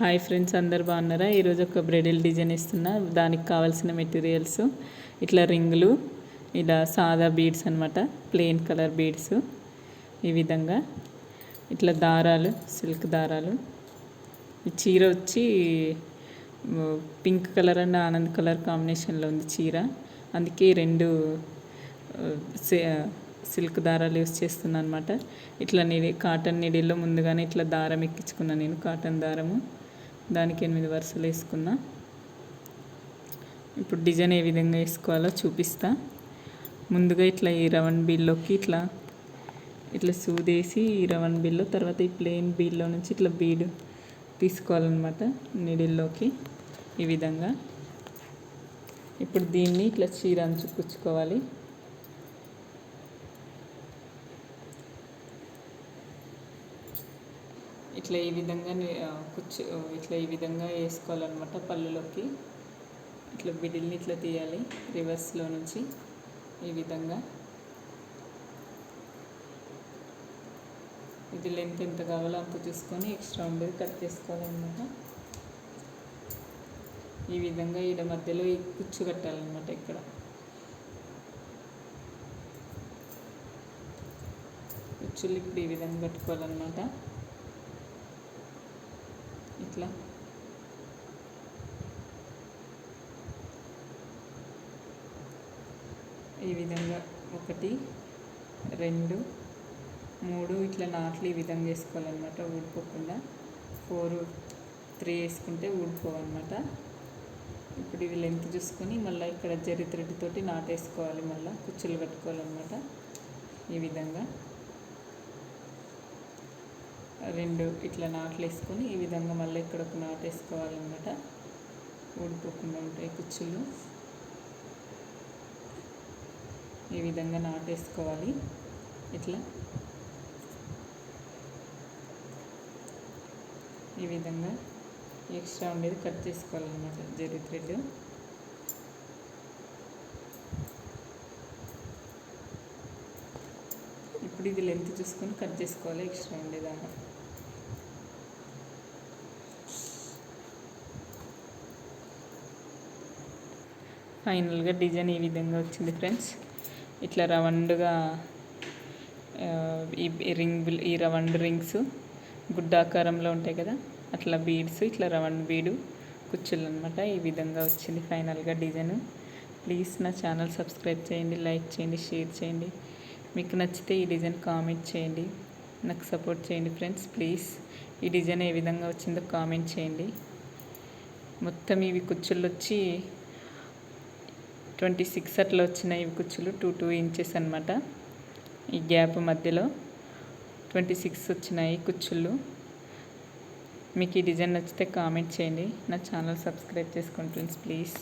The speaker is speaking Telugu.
హాయ్ ఫ్రెండ్స్ అందరు బాగున్నారా? ఈరోజు ఒక బ్రైడల్ డిజైన్ ఇస్తున్నా. దానికి కావాల్సిన మెటీరియల్స్ ఇట్లా రింగులు ఇలా సాదా బీడ్స్ అనమాట ప్లెయిన్ కలర్ బీడ్స్ ఈ విధంగా. ఇట్లా దారాలు సిల్క్ దారాలు. ఈ చీర వచ్చి పింక్ కలర్ అండ్ ఆనంద్ కలర్ కాంబినేషన్లో ఉంది చీర. అందుకే రెండు సిల్క్ దారాలు యూస్ చేస్తున్నాను అనమాట ఇట్లా నిడి కాటన్ నిడిల్లో ముందుగానే ఇట్లా దారం ఎక్కించుకున్నాను నేను కాటన్ దారము. దానికి ఎనిమిది వరుసలు వేసుకున్నా. ఇప్పుడు డిజైన్ ఏ విధంగా వేసుకోవాలో చూపిస్తా. ముందుగా ఇట్లా ఈ రవణ్ బీల్లోకి ఇట్లా ఇట్లా సూదేసి ఈ రవణ్ బీల్లో తర్వాత ఈ ప్లెయిన్ బీల్లో నుంచి ఇట్లా బీడ్ తీసుకోవాలన్నమాట నిడిల్లోకి ఈ విధంగా. ఇప్పుడు దీన్ని ఇట్లా చీర అంచు ఇట్లా ఈ విధంగా కుచ్చు ఇట్లా ఈ విధంగా వేసుకోవాలన్నమాట పళ్ళులోకి. ఇట్లా బిడిల్ని ఇట్లా తీయాలి రివర్స్లో నుంచి ఈ విధంగా. ఇది లెంత్ ఎంత కావాలో అంత చూసుకొని ఎక్స్ట్రా ఉండేది కట్ చేసుకోవాలన్నమాట. ఈ విధంగా ఈడ మధ్యలో ఈ కుచ్చు కట్టాలన్నమాట ఇక్కడ. కుచ్చులు ఇప్పుడు ఈ విధంగా కట్టుకోవాలన్నమాట. ఇట్లా ఈ విధంగా ఒకటి రెండు మూడు ఇట్లా నాట్లు ఈ విధంగా వేసుకోవాలన్నమాట ఊడిపోకుండా ఫోర్ త్రీ వేసుకుంటే ఊడిపోవన్నమాట. ఇప్పుడు ఇవి లెంత్ చూసుకొని మళ్ళీ ఇక్కడ జరి థ్రెడ్ తోటి నాటేసుకోవాలి మళ్ళీ. కుచ్చులు కట్టుకోవాలన్నమాట. ఈ విధంగా. రెండు ఇట్లా నాట్లు వేసుకొని ఈ విధంగా మళ్ళీ ఇక్కడ ఒక నాటు వేసుకోవాలన్నమాట. ఊడిపోకుండా ఉంటాయి కుచ్చులు. ఈ విధంగా నాటేసుకోవాలి ఇట్లా. ఈ విధంగా ఎక్స్ట్రా ఉండేది కట్ చేసుకోవాలన్నమాట జరి థ్రెడ్. ఇప్పుడు ఇది లెంత్ చూసుకొని కట్ చేసుకోవాలి ఎక్స్ట్రా ఉండేదాన్ని. ఫైనల్గా డిజైన్ ఈ విధంగా వచ్చింది ఫ్రెండ్స్. ఇట్లా రౌండ్గా ఈ రింగ్ ఈ రౌండ్ రింగ్స్ గుడ్డ ఆకారంలో ఉంటాయి కదా అట్లా బీడ్స్ ఇట్లా రౌండ్ బీడు కుచ్చులు అనమాట ఈ విధంగా వచ్చింది ఫైనల్గా డిజైన్. ప్లీజ్ నా ఛానల్ సబ్స్క్రైబ్ చేయండి లైక్ చేయండి షేర్ చేయండి. మీకు నచ్చితే ఈ డిజైన్ కామెంట్ చేయండి. నాకు సపోర్ట్ చేయండి ఫ్రెండ్స్ ప్లీజ్. ఈ డిజైన్ ఏ విధంగా వచ్చిందో కామెంట్ చేయండి. మొత్తం ఇవి కుచ్చులు వచ్చి ట్వంటీ సిక్స్ అట్లా వచ్చినాయి ఇవి కుచ్చులు టూ టూ ఇంచెస్ అనమాట ఈ గ్యాప్ మధ్యలో ట్వంటీ సిక్స్ వచ్చినాయి కుచ్చుళ్ళు మీకు ఈ డిజైన్ నచ్చితే కామెంట్ చేయండి. నా ఛానల్ సబ్స్క్రైబ్ చేసుకోండి ఫ్రెండ్స్ ప్లీజ్.